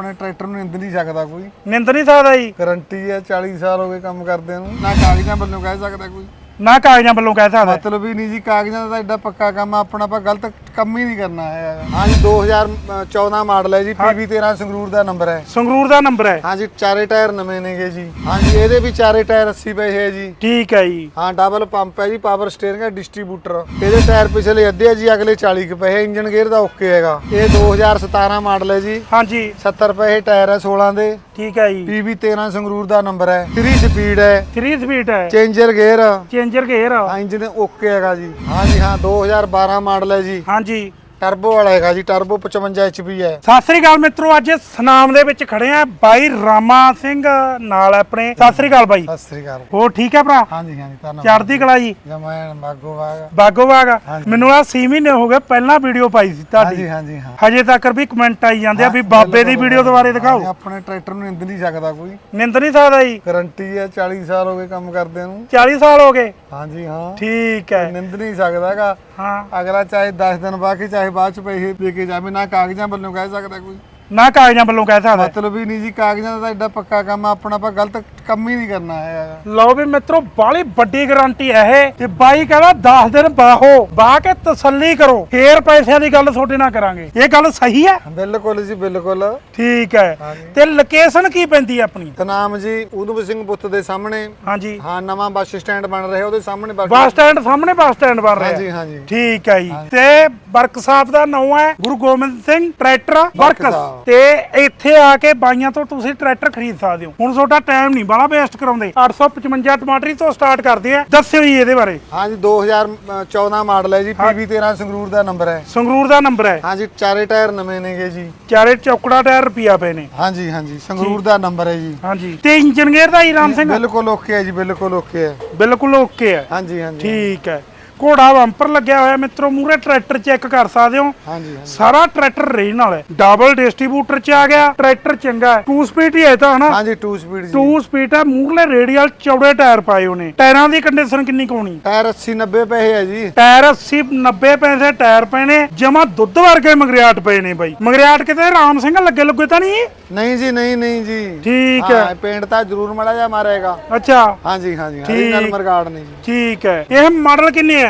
ਆਪਣੇ ਟਰੈਕਟਰ ਨੂੰ ਨਿੰਦ ਨਹੀਂ ਸਕਦਾ ਕੋਈ। ਨਿੰਦ ਨਹੀਂ ਸਕਦਾ ਜੀ। ਗਾਰੰਟੀ ਹੈ 40 ਸਾਲ ਹੋ ਗਏ ਕੰਮ ਕਰਦੇ ਨੂੰ। ਨਾ ਕਾਗਜ਼ਾਂ ਵੱਲੋਂ ਕਹਿ ਸਕਦਾ ਕੋਈ। ਨਾ ਕਾਗਜ਼ਾਂ ਵੱਲੋਂ ਕਹਿ ਸਕਦਾ। ਮਤਲਬ ਹੀ ਨਹੀਂ ਜੀ ਕਾਗਜ਼ਾਂ ਦਾ ਐਡਾ ਪੱਕਾ ਕੰਮ ਆ, ਆਪਣਾ ਆਪਾਂ ਗਲਤ ਕੰਮ ਹੀ ਨਹੀਂ ਕਰਨਾ ਹੈ। ਹਾਂਜੀ 2014 ਮਾਡਲ ਹੈ ਜੀ 13 ਸੰਗਰੂਰ ਦਾ ਨੰਬਰ ਹੈ। ਸੰਗਰੂਰ ਦਾ ਨੰਬਰ ਹੈ। ਹਾਂਜੀ ਚਾਰੇ ਟਾਇਰ ਨਵੇਂ ਨੇਗੇ ਜੀ। ਹਾਂਜੀ ਇਹਦੇ ਵੀ ਚਾਰੇ ਟਾਇਰ 80 ਪਏ ਹੈ ਜੀ। ਠੀਕ ਹੈ ਜੀ। ਹਾਂ ਡਬਲ ਪੰਪ ਹੈ ਜੀ ਪਾਵਰ ਸਟੀਅਰਿੰਗ ਹੈ ਡਿਸਟ੍ਰੀਬਿਊਟਰ ਇਹਦੇ ਟਾਇਰ ਪਿਛਲੇ ਅੱਧੇ ਹੈ ਜੀ ਅਗਲੇ 40 ਕੁ ਪਏ ਹੈ ਇੰਜਨ ਗੇਅਰ ਦਾ ਓਕੇ ਹੈਗਾ। ਇਹ 2017 ਮਾਡਲ ਹੈ ਜੀ। ਹਾਂਜੀ। 70 ਪਏ ਟਾਇਰ ਹੈ 16 ਦੇ। ਠੀਕ ਹੈ ਜੀ। PV 13 ਸੰਗਰੂਰ ਦਾ ਨੰਬਰ ਹੈ। 3 ਸਪੀਡ ਹੈ। 3 ਸਪੀਡ ਹੈ। ਚੇਂਜਰ ਗੇਅਰ ਚੇਂਜਰ ਗੇਅਰ ਹਾਂ ਇੰਜਨ ਓਕੇ ਹੈਗਾ ਜੀ। ਹਾਂਜੀ ਹਾਂ 2012 ਮਾਡਲ ਹੈ ਜੀ। ਹਾਂਜੀ। ਟਰਬੋ ਵਾਲਾ ਹੈਗਾ ਜੀ ਟਰਬੋ 55 HP ਹੈ। ਸਤਿ ਸ੍ਰੀ ਅਕਾਲ ਮਿੱਤਰੋ ਅੱਜ ਸਨਾਮ ਦੇ ਵਿੱਚ ਖੜੇ ਆ ਬਾਈ ਰਾਮਾ ਸਿੰਘ ਨਾਲ ਆਪਣੇ। ਸਤਿ ਸ੍ਰੀ ਅਕਾਲ ਬਾਈ। ਸਤਿ ਸ੍ਰੀ ਅਕਾਲ। ਹੋਰ ਠੀਕ ਹੈ ਭਰਾ? ਹਾਂਜੀ ਹਾਂਜੀ ਧੰਨਵਾਦ। ਚੜ੍ਹਦੀ ਕਲਾ ਜੀ। ਜਮੈਨ ਮਾਗੋ ਵਾਗਾ ਬਾਗੋ ਬਾਗ ਹਾਂਜੀ। ਮੈਨੂੰ ਆ 6 ਮਹੀਨੇ ਹੋ ਗਏ ਪਹਿਲਾਂ ਵੀਡੀਓ ਪਾਈ ਸੀ ਤੁਹਾਡੀ। ਹਾਂਜੀ ਹਾਂਜੀ ਹਾਂ। ਹਜੇ ਤੱਕ ਵੀ ਕਮੈਂਟ ਆਈ ਜਾਂਦੇ ਆ ਵੀ ਬਾਬੇ ਦੀ ਵੀਡੀਓ ਦੁਬਾਰੇ ਦਿਖਾਓ। ਆਪਣੇ ਟਰੈਕਟਰ ਨੂੰ ਨਿੰਦ ਨਹੀਂ ਸਕਦਾ ਕੋਈ। ਨਿੰਦ ਨਹੀਂ ਸਕਦਾ ਜੀ? ਗਾਰੰਟੀ ਹੈ 40 ਸਾਲ ਹੋ ਗਏ ਕੰਮ ਕਰਦੇ ਨੂੰ। 40 ਸਾਲ ਹੋ ਗਏ? ਹਾਂਜੀ ਹਾਂ। ਠੀਕ ਹੈ। ਨਿੰਦ ਨਹੀਂ ਸਕਦਾਗਾ। ਹਾਂ। ਅਗਲਾ ਚਾਹੇ 10 ਦਿਨ ਬਾਅਦ ਕੇ ਚਾਹੇ ਬਾਅਦ ਚ ਪੈਸੇ ਦੇ ਕੇ ਜਾਵੇ ਨਾ ਕਾਗਜ਼ਾਂ ਵੱਲੋਂ ਕਹਿ ਸਕਦਾ ਕੋਈ। ਨਾ ਕਾਗਜ਼ਾਂ ਵੱਲੋਂ ਕਹਿ ਸਕਦਾ। ਮਤਲਬ ਹੀ ਨਹੀਂ ਜੀ ਕਾਗਜ਼ਾਂ ਦਾ ਤਾਂ ਐਡਾ ਪੱਕਾ ਕੰਮ ਆ, ਆਪਣਾ ਆਪਾਂ ਗਲਤ ਕੰਮ ਹੀ ਨਹੀਂ ਕਰਨਾ ਹੈ ਲਓ ਵੀ ਮਿੱਤਰੋ ਬਾਲੀ ਵੱਡੀ ਗਾਰੰਟੀ ਹੈ ਇਹ ਤੇ ਬਾਈ ਕਹਿੰਦਾ 10 ਦਿਨ ਬਾਹੋ ਬਾਹ ਕੇ ਤਸੱਲੀ ਕਰੋ ਫੇਰ ਪੈਸਿਆਂ ਦੀ ਗੱਲ ਤੁਹਾਡੇ ਨਾਲ ਕਰਾਂਗੇ। ਇਹ ਗੱਲ ਸਹੀ ਹੈ? ਬਿਲਕੁਲ ਜੀ ਬਿਲਕੁਲ। ਠੀਕ ਹੈ। ਹਾਂਜੀ। ਤੇ ਲੋਕੇਸ਼ਨ ਕੀ ਪੈਂਦੀ ਹੈ ਆਪਣੀ? ਤਨਾਮ ਜੀ ਉਦਮ ਸਿੰਘ ਬੁੱਤ ਦੇ ਸਾਹਮਣੇ। ਹਾਂਜੀ। ਹਾਂ ਨਵਾਂ ਬੱਸ ਸਟੈਂਡ ਬਣ ਰਿਹਾ ਉਹਦੇ ਸਾਹਮਣੇ ਬੱਸ ਬੱਸ ਸਟੈਂਡ ਸਾਹਮਣੇ ਬੱਸ ਸਟੈਂਡ ਬਣ ਰਿਹਾ। ਹਾਂਜੀ ਹਾਂਜੀ। ਠੀਕ ਹੈ ਜੀ। ਤੇ ਵਰਕਸ਼ਾਪ ਦਾ ਨਾਮ ਹੈ Guru Gobind Singh tractor works. Workshop. ਤੇ ਇੱਥੇ ਆ ਕੇ ਬਾਈਆਂ ਤੋਂ ਤੁਸੀਂ ਟਰੈਕਟਰ ਖਰੀਦ ਸਕਦੇ ਹੋ। ਹੁਣ ਤੁਹਾਡਾ ਟਾਈਮ ਨਹੀਂ ਬਾਲਾ ਵੇਸਟ ਕਰਾਉਂਦੇ। 855 ਟਮਾਟਰੀ ਤੋਂ ਸਟਾਰਟ ਕਰਦੇ ਆ। ਦੱਸਿਓ ਜੀ ਇਹਦੇ ਬਾਰੇ। ਹਾਂਜੀ 2014 ਮਾਡਲ ਹੈ ਜੀ 13 ਸੰਗਰੂਰ ਦਾ ਨੰਬਰ ਹੈ। ਸੰਗਰੂਰ ਦਾ ਨੰਬਰ ਹੈ। ਹਾਂਜੀ ਚਾਰੇ ਟਾਇਰ ਨਵੇਂ ਨੇਗੇ ਜੀ। ਚਾਰੇ ਚੌਕੜਾ ਟਾਇਰ ਰੁਪਿਆ ਪਏ ਨੇ। ਹਾਂਜੀ ਹਾਂਜੀ ਸੰਗਰੂਰ ਦਾ ਨੰਬਰ ਹੈ ਜੀ। ਹਾਂਜੀ। ਤੇ ਇੰਜਨ ਗੇਅਰ ਦਾ ਹੀ ਰਾਮ ਸਿੰਘ? ਬਿਲਕੁਲ ਓਕੇ ਹੈ ਜੀ ਬਿਲਕੁਲ ਓਕੇ ਹੈ। ਬਿਲਕੁਲ ਓਕੇ ਹੈ। ਹਾਂਜੀ ਹਾਂਜੀ। ਠੀਕ ਹੈ। ਘੋੜਾ ਬੰਪਰ ਲੱਗਿਆ ਹੋਇਆ ਮਿੱਤਰੋ ਮੂਰੇ ਟਰੈਕਟਰ ਚੈੱਕ ਕਰ ਸਕਦੇ ਹੋ। ਹਾਂਜੀ ਸਾਰਾ ਟਰੈਕਟਰ ਰੀਜਨਲ ਹੈ। ਡਬਲ ਡਿਸਟ੍ਰੀਬਿਊਟਰ ਚ ਆ ਗਿਆ ਟਰੈਕਟਰ ਚੰਗਾ ਹੈ। 2 ਸਪੀਡ ਹੀ ਹੈ ਤਾਂ ਹਨਾ? ਹਾਂਜੀ 2 ਸਪੀਡ ਜੀ। 2 ਸਪੀਡ ਹੈ ਮੂਰਲੇ ਰੇਡੀਅਲ ਚੌੜੇ ਟਾਇਰ ਪਾਏ ਉਹਨੇ ਟਾਇਰਾਂ ਦੀ ਕੰਡੀਸ਼ਨ ਕਿੰਨੀ ਕੋਣੀ ਟਾਇਰ 80 90 ਪੈਸੇ ਹੈ ਜੀ। ਟਾਇਰ 80 90 ਪੈਸੇ ਟਾਇਰ ਪਏ ਨੇ ਜਮਾ ਦੁੱਧ ਵਰਗੇ ਮਗਰਿਆਟ ਪਏ ਨੇ ਬਾਈ। ਮਗਰਿਆਟ ਕਿਤੇ ਰਾਮ ਸਿੰਘ ਲੱਗੇ ਲੱਗੇ ਤਾਂ ਨਹੀਂ? ਨਹੀਂ ਜੀ ਨਹੀਂ ਨਹੀਂ ਜੀ। ਠੀਕ ਹੈ। ਹਾਂ ਪੇਂਟ ਤਾਂ ਜ਼ਰੂਰ ਮੜਾ ਜਾ ਮਾਰੇਗਾ। ਅੱਛਾ। ਹਾਂਜੀ ਹਾਂਜੀ। ਹਰੀ ਨਾਲ ਮਰਗਾੜ ਨਹੀਂ ਜੀ। ਠੀਕ ਹੈ। ਇਹ ਮਾਡਲ ਕਿੰਨੇ ਹੈ?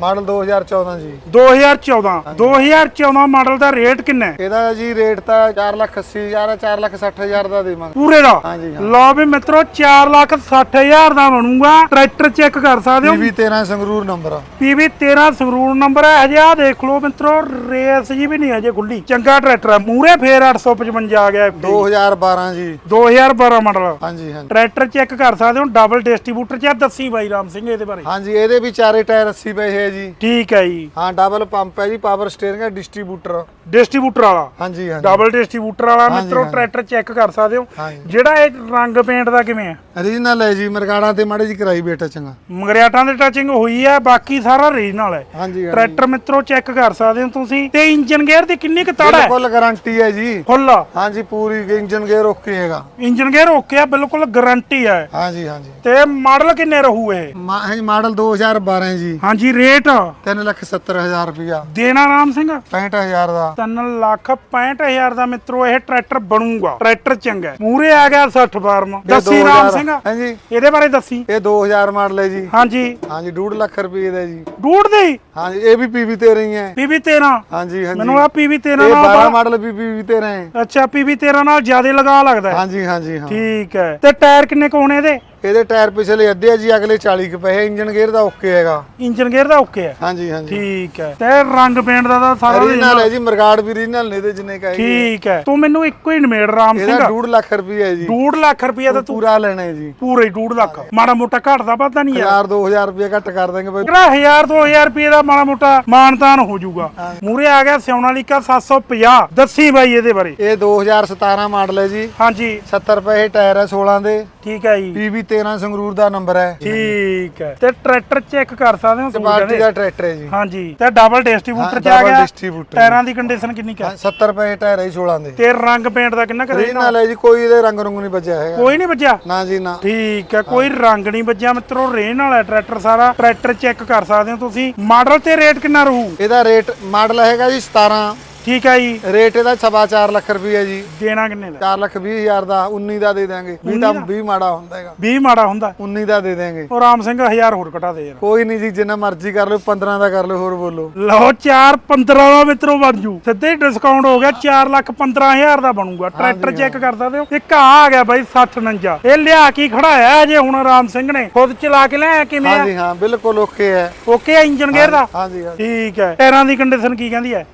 ਮਾਡਲ 2014 ਜੀ। 2014 2014 ਮਾਡਲ ਦਾ ਰੇਟ ਕਿੰਨਾ ਹੈ? ਇਹਦਾ ਜੀ ਰੇਟ ਤਾਂ 480000 4 ਲੱਖ 60000 ਦਾ ਦੇਵਾਂਗੇ। ਪੂਰੇ ਦਾ? ਹਾਂਜੀ ਲਓ ਵੀ ਮਿੱਤਰੋ 4 ਲੱਖ 60 ਹਜ਼ਾਰ ਦਾ ਬਣੂਗਾ। ਟਰੈਕਟਰ ਚੈੱਕ ਕਰ ਸਕਦੇ ਹੋ? PV 13 Sangrur number PV 13 Sangrur number ਹੈ ਹਜੇ ਆ ਦੇਖ ਲਓ ਮਿੱਤਰੋ ਰੇਸ ਜੀ ਵੀ ਨਹੀਂ ਹਜੇ ਖੁੱਲੀ ਚੰਗਾ ਟਰੈਕਟਰ ਹੈ ਮੂਰੇ ਫੇਰ 855 ਆ ਗਿਆ FD 2012 ਜੀ। 2012 ਮਾਡਲ। ਹਾਂਜੀ ਹਾਂਜੀ। ਟਰੈਕਟਰ ਚੈੱਕ ਕਰ ਸਕਦੇ ਹੋ? ਡਬਲ ਡਿਸਟ੍ਰੀਬਿਊਟਰ ਚ ਆ, ਦੱਸੀ ਬਾਈ ਰਾਮ ਸਿੰਘ ਇਹਦੇ ਬਾਰੇ। ਹਾਂਜੀ ਇਹਦੇ ਵੀ ਚਾਰੇ ਟਾਇਰ 80 ਪਏ ਹੈ ਜੀ। ਠੀਕ ਹੈ ਜੀ। ਹਾਂ ਡਬਲ ਪੰਪ ਹੈ ਜੀ ਪਾਵਰ ਸਟੀਅਰਿੰਗ ਹੈ ਡਿਸਟ੍ਰੀਬਿਊਟਰ ਡਿਸਟ੍ਰੀਬਿਊਟਰ ਵਾਲਾ। ਹਾਂਜੀ ਹਾਂਜੀ। ਡਬਲ ਡਿਸਟ੍ਰੀਬਿਊਟਰ ਵਾਲਾ ਮਿੱਤਰੋ। ਟਰੈਕਟਰ ਚੈੱਕ ਕਰ ਸਕਦੇ ਹੋ। ਜਿਹੜਾ ਇਹ ਰੰਗ ਪੇਂਟ ਦਾ ਕਿਵੇਂ ਹੈ? ਰੀਜਨਲ ਹੈ ਜੀ ਮਰਗਾੜਾਂ ਤੇ ਮਾੜੇ ਜੀ ਕਰਾਈ ਬੇਟਾ ਚੰਗਾ। ਮਗਰਿਆਟਾਂ ਦੇ ਟੱਚਿੰਗ ਹੋਈ ਹੈ ਬਾਕੀ ਸਾਰਾ ਰੀਜਨਲ ਹੈ। ਹਾਂਜੀ ਟਰੈਕਟਰ ਮਿੱਤਰੋ ਚੈੱਕ ਕਰ ਸਕਦੇ ਹੋ ਤੁਸੀਂ। ਤੇ ਇੰਜਨ ਗੇਅਰ ਦੀ ਕਿੰਨੀ ਕੁ ਤੜ ਹੈ? ਬਿਲਕੁਲ ਗਾਰੰਟੀ ਹੈ ਜੀ। ਫੁੱਲ ਹਾਂਜੀ ਪੂਰੀ ਇੰਜਨ ਗੇਅਰ ਓਕੇ ਹੈਗਾ। ਇੰਜਨ ਗੇਅਰ ਓਕੇ ਆ ਬਿਲਕੁਲ ਗਾਰੰਟੀ ਹੈ। ਹਾਂਜੀ ਹਾਂਜੀ। ਤੇ ਮਾਡਲ ਕਿੰਨੇ ਰਹੂ ਇਹ? ਮਾਡਲ 2012 ਜੀ। ਹਾਂਜੀ ਰੇਟ 3 ਲੱਖ 70000 ਰੁਪਇਆ। ਦੇਣਾ ਰਾਮ ਸਿੰਘ? 65000 ਦਾ। 3 ਲੱਖ 65000 ਦਾ ਮਿੱਤਰੋ ਇਹ ਟਰੈਕਟਰ ਬਣੂਗਾ। ਟਰੈਕਟਰ ਚੰਗਾ ਮੂਰੇ ਆ ਗਿਆ 60 ਫਾਰਮ। ਦੱਸੀ 2000 ਰਾਮ ਸਿੰਘ। ਹਾਂਜੀ। ਇਹਦੇ ਬਾਰੇ ਦੱਸੀ। ਇਹ 2000 ਮਾਡਲ ਹੈ ਜੀ। ਹਾਂਜੀ। ਹਾਂਜੀ 2.5 ਲੱਖ ਰੁਪਏ ਦਾ ਜੀ। ਡੂੜ ਦੀ ਹਾਂਜੀ ਇਹ ਵੀ ਪੀਵੀ ਤੇ ਰਹੀ ਹੈ ਪੀਵੀ 13 ਹਾਂਜੀ ਹਾਂਜੀ। ਮੈਨੂੰ ਆ ਪੀਵੀ 13 ਇਹ ਨਾਲ 12 ਬਾ- ਮਾਡਲ ਵੀ ਪੀਵੀ ਤੇ ਰਹੇ ਅੱਛਾ ਪੀਵੀ 13 ਨਾਲ ਜ਼ਿਆਦਾ ਲਗਾ ਲੱਗਦਾ ਹੈ। ਹਾਂਜੀ ਹਾਂਜੀ ਹਾਂ। ਠੀਕ ਹੈ। ਤੇ ਟਾਇਰ ਕਿੰਨੇ ਕੁ ਹੋਣੇ ਇਹਦੇ? ਇਹਦੇ ਟਾਇਰ ਪਿਛਲੇ ਅੱਧੇ ਆ ਜੀ ਅਗਲੇ 40 ਕੁ ਪਏ ਇੰਜਨ ਗੇਅਰ ਦਾ ਓਕੇ ਹੈਗਾ। ਇੰਜਨ ਗੇਅਰ ਦਾ ਓਕੇ ਹੈ? ਹਾਂਜੀ ਹਾਂਜੀ। ਠੀਕ ਹੈ। ਤੇ ਰੰਗ ਪੇਂਟ ਦਾ ਤਾਂ ਸਾਰਾ ਰੀਜਨਲ ਹੈ ਜੀ ਮਰਗਾੜ ਵੀ ਰੀਜਨਲ ਨੇ ਇਹਦੇ ਜਿੰਨੇ ਕਹੇ ਠੀਕ ਹੈ। ਤੂੰ ਮੈਨੂੰ ਇੱਕੋ ਹੀ ਨਿਮੇੜ ਰਾਮ ਸਿੰਘ। ਇਹਦਾ 2.5 ਲੱਖ ਰੁਪਏ ਹੈ ਜੀ। 2 ਲੱਖ ਰੁਪਏ ਦਾ ਤੂੰ ਪੂਰਾ ਲੈਣਾ ਹੈ ਜੀ। ਪੂਰੇ 2 ਲੱਖ। ਮਾੜਾ ਮੋਟਾ ਘਟਦਾ ਵੱਧਦਾ ਨਹੀਂ ਯਾਰ 1000 2000 ਰੁਪਏ ਘੱਟ ਕਰ ਦਾਂਗੇ ਬਈ। ਜਿਹੜਾ 1000 2000 ਰੁਪਏ ਦਾ ਮਾੜਾ ਮੋਟਾ ਮਾਨਤਾਨ ਹੋ ਜਾਊਗਾ। ਮੂਰੇ ਆ ਗਿਆ ਸਿਉਣਾਲੀਕਾ 750 ਦੱਸੀ ਬਾਈ ਇਹਦੇ ਬਾਰੇ। ਇਹ 2017 ਮਾਡਲ ਹੈ ਜੀ। ਹਾਂਜੀ। 70 ਰੁਪਏ ਟਾਇਰ ਹੈ 16 ਦੇ। ਠੀਕ ਹੈ ਜੀ। PV 13 ਸੰਗਰੂਰ ਦਾ ਨੰਬਰ ਹੈ। ਠੀਕ ਹੈ। ਤੇ ਟਰੈਕਟਰ ਚੈੱਕ ਕਰ ਸਕਦੇ ਹੋ ਸੂਟ ਪਾਰਟੀ ਇਹਦੇ। ਦਾ ਟਰੈਕਟਰ ਹੈ ਜੀ। ਹਾਂਜੀ। ਤੇ ਡਬਲ ਡਿਸਟ੍ਰੀਬਿਊਟਰ ਹਾਂ, ਚ ਆ double ਗਿਆ। distributor। ਟਾਇਰਾਂ ਦੀ ਕੰਡੀਸ਼ਨ ਕਿੰਨੀ ਕੁ ਹੈ? 70 ਰੁਪਏ ਟਾਇਰ ਹੈ ਜੀ 16 ਦੇ। ਤੇ ਰੰਗ ਪੇਂਟ ਦਾ ਕਿੰਨਾ ਕਰੇ ਰੀਜਨਲ ਹੈ ਜੀ ਕੋਈ ਇਹਦੇ ਰੰਗ ਰੰਗ ਨਹੀਂ ਬਚਿਆ ਹੈਗਾ। ਕੋਈ ਨਹੀਂ ਵੱਜਿਆ? ਨਾ ਜੀ ਨਾ। ਠੀਕ ਹੈ ਕੋਈ ਰੰਗ ਨਹੀਂ ਵੱਜਿਆ ਮਿੱਤਰੋ ਰੇਨ ਵਾਲਾ ਟਰੈਕਟਰ ਸਾਰਾ। ਟਰੈਕਟਰ ਚੈੱਕ ਕਰ ਸਕਦੇ ਹੋ ਤੁਸੀਂ। ਮਾਡਲ ਤੇ ਰੇਟ ਕਿੰਨਾ ਰਹੂ? ਇਹਦਾ ਰੇਟ ਮਾਡਲ ਹੈਗਾ ਜੀ 17 ਠੀਕ ਹੈ ਜੀ। ਰੇਟ ਇਹਦਾ ਸਵਾ ਚਾਰ ਲੱਖ ਰੁਪਈਆ ਜੀ। ਦੇਣਾ ਕਿੰਨੇ ਦਾ? 4 ਲੱਖ 20 ਹਜ਼ਾਰ ਦਾ 19 ਦਾ ਦੇ ਦਾਂਗੇ 20 ਤਾਂ 20 ਮਾੜਾ ਹੁੰਦਾ ਹੈਗਾ। 20 ਮਾੜਾ ਹੁੰਦਾ। 19 ਦਾ ਦੇ ਦਾਂਗੇ ਉਹ ਰਾਮ ਸਿੰਘ 1000 ਹੋਰ ਘਟਾ ਦੇ ਯਾਰ। ਕੋਈ ਨਹੀਂ ਜੀ ਜਿੰਨਾ ਮਰਜ਼ੀ ਕਰ ਲਓ 15 ਦਾ ਕਰ ਲਓ ਹੋਰ ਬੋਲੋ। ਲਓ 4 15 ਦਾ ਮਿੱਤਰੋ ਬਣ ਜੂ। ਸਿੱਧੇ ਡਿਸਕਾਊਂਟ ਹੋ ਗਿਆ 4 ਲੱਖ 15000 ਦਾ ਬਣੂਗਾ। ਟਰੈਕਟਰ ਚੈੱਕ ਕਰ ਸਕਦੇ ਹੋ? ਇੱਕ ਆ ਆ ਗਿਆ ਬਾਈ 60 49 ਇਹ ਲਿਆ ਕੀ ਖੜਾਇਆ ਜੇ ਹੁਣ ਰਾਮ ਸਿੰਘ ਨੇ? ਖੁਦ ਚਲਾ ਕੇ ਲਿਆ ਕਿਵੇਂ ਹਾਂਜੀ ਹਾਂ ਬਿਲਕੁਲ ਓਕੇ ਹੈ। ਓਕੇ ਆ ਇੰਜਨ ਗੇਅਰ ਦਾ? ਹਾਂਜੀ ਹਾਂ ਠੀਕ ਹੈ। ਟਾਇਰਾਂ ਦੀ ਕੰਡੀਸ਼ਨ ਕੀ ਕਹਿੰਦੀ ਹੈ?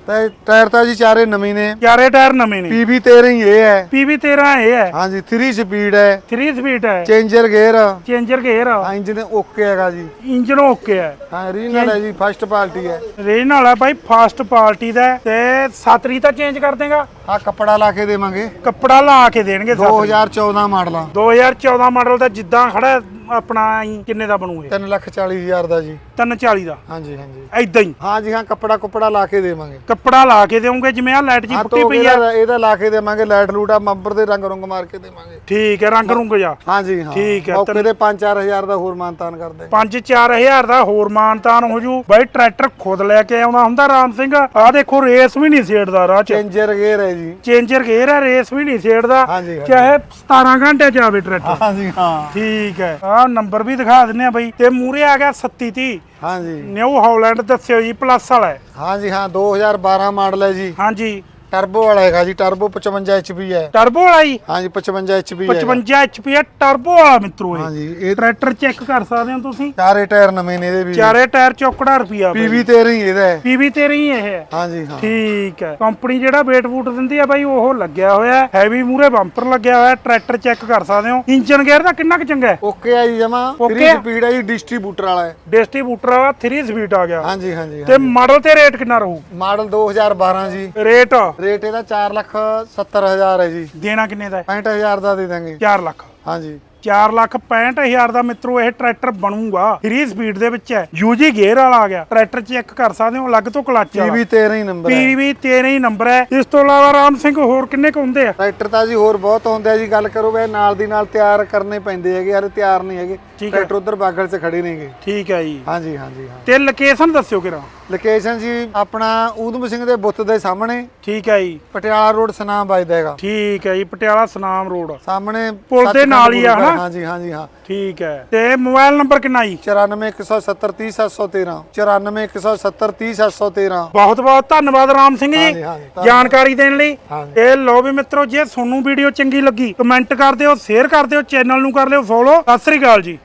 ਟਾਇਰ ਤਾਂ ਜੀ ਚਾਰੇ ਨਵੇਂ ਨੇ। ਚਾਰੇ ਟਾਇਰ ਨਵੇਂ ਨੇ। ਪੀਬੀ 13 ਹੀ ਇਹ ਹੈ। PV 13 ਇਹ ਹੈ। ਹਾਂਜੀ 3 ਸਪੀਡ ਹੈ। 3 ਸਪੀਡ ਹੈ। ਚੇਂਜਰ ਗੇਅਰ ਚੇਂਜਰ ਗੇਅਰ ਹਾਂ ਇੰਜਨ ਓਕੇ ਹੈਗਾ ਜੀ। ਇੰਜਨ ਓਕੇ ਹੈ। ਹਾਂ ਰੀਨਲ ਹੈ ਜੀ ਫਸਟ ਪਾਰਟੀ ਹੈ। ਰੇਨ ਵਾਲਾ ਬਾਈ ਫਾਸਟ ਪਾਰਟੀ ਦਾ ਹੈ। ਤੇ ਸਤਰੀ ਤਾਂ ਚੇਂਜ ਕਰ ਦੇਗਾ। ਆ ਕੱਪੜਾ ਲਾ ਕੇ ਦੇਵਾਂਗੇ। ਕੱਪੜਾ ਲਾ ਕੇ ਦੇਣਗੇ ਸਤਰੀ 2014 ਮਾਡਲ ਆ। 2014 ਮਾਡਲ ਦਾ ਜਿੱਦਾਂ ਖੜਾ ਹੈ, ਆਪਣਾ ਕਿੰਨੇ ਦਾ ਬਣੂ ਇਹ? 3 ਲੱਖ 40 ਹਜ਼ਾਰ ਦਾ ਜੀ। 340 ਦਾ? ਹਾਂਜੀ ਹਾਂਜੀ। ਐਦਾਂ ਹੀ? ਹਾਂਜੀ ਹਾਂ ਕੱਪੜਾ ਕੁਪੜਾ ਲਾ ਕੇ ਦੇਵਾਂਗੇ। ਕੱਪੜਾ ਲਾ ਕੇ ਦੇਵੋਗੇ ਜਿਵੇਂ ਆ ਲਾਈਟ ਜੀ ਹਾਂ ਫੁੱਟੀ ਪਈ ਆ। ਇਹਦਾ ਇਹਦਾ ਲਾ ਕੇ ਦੇਵਾਂਗੇ ਲਾਈਟ ਲੂਟਾ ਮੰਬਰ ਦੇ ਰੰਗ ਰੁੰਗ ਮਾਰ ਕੇ ਦੇਵਾਂਗੇ। ਠੀਕ ਹੈ ਰੰਗ ਰੁੰਗ ਜਾ ਹਾਂਜੀ ਹਾਂ। ਠੀਕ ਹੈ, ਮੌਕੇ ਦੇ 5-4000 ਦਾ ਹੋਰ ਮਾਨਤਾਨ ਕਰਦੇ 5-4000 ਦਾ ਹੋਰ ਮਾਨਤਾਨ ਹੋ ਜੂ। ਬਾਈ ਟਰੈਕਟਰ ਖੁਦ ਲੈ ਕੇ ਆਉਂਦਾ ਹੁੰਦਾ ਰਾਮ ਸਿੰਘ। ਆਹ ਦੇਖੋ ਰੇਸ ਵੀ ਨਹੀਂ ਛੇੜਦਾ ਰਾਹ ਚ। ਚੇਂਜਰ ਗੇਅਰ ਹੈ ਜੀ। ਚੇਂਜਰ ਗੇਅਰ ਹੈ ਰੇਸ ਵੀ ਨਹੀਂ ਛੇੜਦਾ ਹਾਂਜੀ, ਹਾਂਜੀ। ਚਾਹੇ 17 ਘੰਟੇ ਚ ਆਵੇ ਟਰੈਕਟਰ। ਹਾਂਜੀ ਹਾਂ। ਠੀਕ ਹੈ। ਆਹ ਨੰਬਰ ਵੀ ਦਿਖਾ ਦਿੰਨੇ ਆ ਬਾਈ ਤੇ ਮੂਰੇ ਆ ਗਿਆ 3730 ਹਾਂਜੀ। ਨਿਊ ਹਾਲੈਂਡ ਦੱਸਿਓ ਜੀ ਪਲੱਸ ਵਾਲਾ ਹੈ। ਹਾਂਜੀ ਹਾਂ 2012 ਮਾਡਲ ਹੈ ਜੀ। ਹਾਂਜੀ। ਟਰਬੋ ਵਾਲਾ ਹੈਗਾ ਜੀ ਟਰਬੋ 55 HP ਹੈ। ਟਰਬੋ ਵਾਲਾ ਜੀ? ਹਾਂਜੀ 55 HP ਹੈ। 55 HP ਹੈ ਟਰਬੋ ਵਾਲਾ ਮਿੱਤਰੋ ਇਹ। ਹਾਂਜੀ ਇਹ ਟਰੈਕਟਰ ਚੈੱਕ ਕਰ ਸਕਦੇ ਹੋ ਤੁਸੀਂ? ਚਾਰੇ ਟਾਇਰ ਨਵੇਂ ਨੇ ਇਹਦੇ ਵੀ। ਚਾਰੇ ਟਾਇਰ ਚੌਕੜਾ ਰੁਪਿਆ PV 13 ਹੀ ਇਹਦਾ ਹੈ। ਪੀਵੀ ਤੇ ਰਹੀ ਇਹ ਹੈ। ਹਾਂਜੀ ਹਾਂ। ਠੀਕ ਹੈ। ਕੰਪਨੀ ਜਿਹੜਾ ਵੇਟ ਵੂਟ ਦਿੰਦੀ ਆ ਬਾਈ ਉਹ ਲੱਗਿਆ ਹੋਇਆ ਹੈਵੀ ਮੂਰੇ ਬੰਪਰ ਲੱਗਿਆ ਹੋਇਆ ਟਰੈਕਟਰ ਚੈੱਕ ਕਰ ਸਕਦੇ ਹੋ। ਇੰਜਨ ਗੇਅਰ ਦਾ ਕਿੰਨਾ ਕੁ ਚੰਗਾ ਹੈ? ਓਕੇ ਹੈ ਜੀ ਜਮਾ। Okay 3 ਆ? ਸਪੀਡ ਹੈ ਜੀ ਡਿਸਟ੍ਰੀਬਿਊਟਰ ਵਾਲਾ ਹੈ। ਡਿਸਟ੍ਰੀਬਿਊਟਰ ਵਾਲਾ 3 ਸਪੀਡ ਆ ਗਿਆ। ਹਾਂਜੀ ਹਾਂਜੀ ਤੇ ਮਾਡਲ ਤੇ ਰੇਟ ਕਿੰਨਾ ਰਹੂ? ਮਾਡਲ 2012 ਜੀ। ਰੇਟ ਰੇਟ ਇਹਦਾ 4 ਲੱਖ 70 ਹਜ਼ਾਰ ਹੈ ਜੀ। ਦੇਣਾ ਕਿੰਨੇ ਦਾ 65000 ਦਾ ਦੇ ਦਾਂਗੇ 4 ਲੱਖ। ਹਾਂਜੀ। 4 ਲੱਖ 65000 ਦਾ ਮਿੱਤਰੋ ਇਹ ਟਰੈਕਟਰ ਬਣੂਗਾ। 3 ਸਪੀਡ ਦੇ ਵਿੱਚ ਹੈ। ਯੂਜੀ ਗੇਅਰ ਵਾਲਾ ਆ ਗਿਆ। ਟਰੈਕਟਰ ਚੈੱਕ ਕਰ ਸਕਦੇ ਹੋ ਅਲੱਗ ਤੋਂ ਕਲੱਚ ਵਾਲਾ। PV 13 ਹੀ ਨੰਬਰ ਹੈ। ਪੀਵੀ 13 ਹੀ ਨੰਬਰ ਹੈ। ਇਸ ਤੋਂ ਇਲਾਵਾ ਰਾਮ ਸਿੰਘ ਹੋਰ ਕਿੰਨੇ ਕੁ ਹੁੰਦੇ ਆ? ਟਰੈਕਟਰ ਤਾਂ ਜੀ ਹੋਰ ਬਹੁਤ ਹੁੰਦੇ ਆ ਜੀ। ਗੱਲ ਕਰੋ ਵੇ ਨਾਲ ਦੀ ਨਾਲ ਤਿਆਰ ਕਰਨੇ ਪੈਂਦੇ ਹੈਗੇ ਹਾਲੇ ਤਿਆਰ ਨਹੀਂ ਹੈਗੇ। ਟਰੈਕਟਰ ਉਧਰ ਬਾਗਲ 'ਚ ਖੜੇ ਨੇਗੇ। ਠੀਕ ਹੈ ਜੀ। ਹਾਂਜੀ ਹਾਂਜੀ ਹਾਂ। ਤੇ ਲੋਕੇਸ਼ਨ ਦੱਸਿਓ ਕਿਰਾ। ਲੋਕੇਸ਼ਨ ਜੀ ਆਪਣਾ ਊਧਮ ਸਿੰਘ ਦੇ ਬੁੱਤ ਦੇ ਸਾਹਮਣੇ। ਠੀਕ ਹੈ ਜੀ। ਪਟਿਆਲਾ ਰੋਡ ਸਨਾਮ ਵੱਜਦਾ ਹੈਗਾ। ਠੀਕ ਹੈ ਜੀ ਪਟਿਆਲਾ ਸਨਾਮ ਰੋਡ। ਸਾਹਮਣੇ ਪੁਲ ਦੇ ਨਾਲ ਹੀ ਆ, ਹਨਾ? ਹਾਂਜੀ ਹਾਂਜੀ ਹਾਂ। ਠੀਕ ਹੈ। ਤੇ ਮੋਬਾਈਲ ਨੰਬਰ ਕਿੰਨਾ ਜੀ? 9417030713 9417030713 ਬਹੁਤ ਬਹੁਤ ਧੰਨਵਾਦ ਰਾਮ ਸਿੰਘ ਜੀ। ਹਾਂਜੀ, ਹਾਂਜੀ, ਧੰਨਵਾਦ। ਜਾਣਕਾਰੀ ਦੇਣ ਲਈ। ਹਾਂਜੀ। ਇਹ ਲੋ ਵੀ ਮਿੱਤਰੋ ਜੇ ਤੁਹਾਨੂੰ ਵੀਡੀਓ ਚੰਗੀ ਲੱਗੀ ਕਮੈਂਟ ਕਰ ਦਿਓ ਸ਼ੇਅਰ ਕਰ ਦਿਓ ਚੈਨਲ ਨੂੰ ਕਰ ਲਿਓ ਫੋਲੋ। ਸਤਿ ਸ੍ਰੀ ਅਕਾਲ ਜੀ।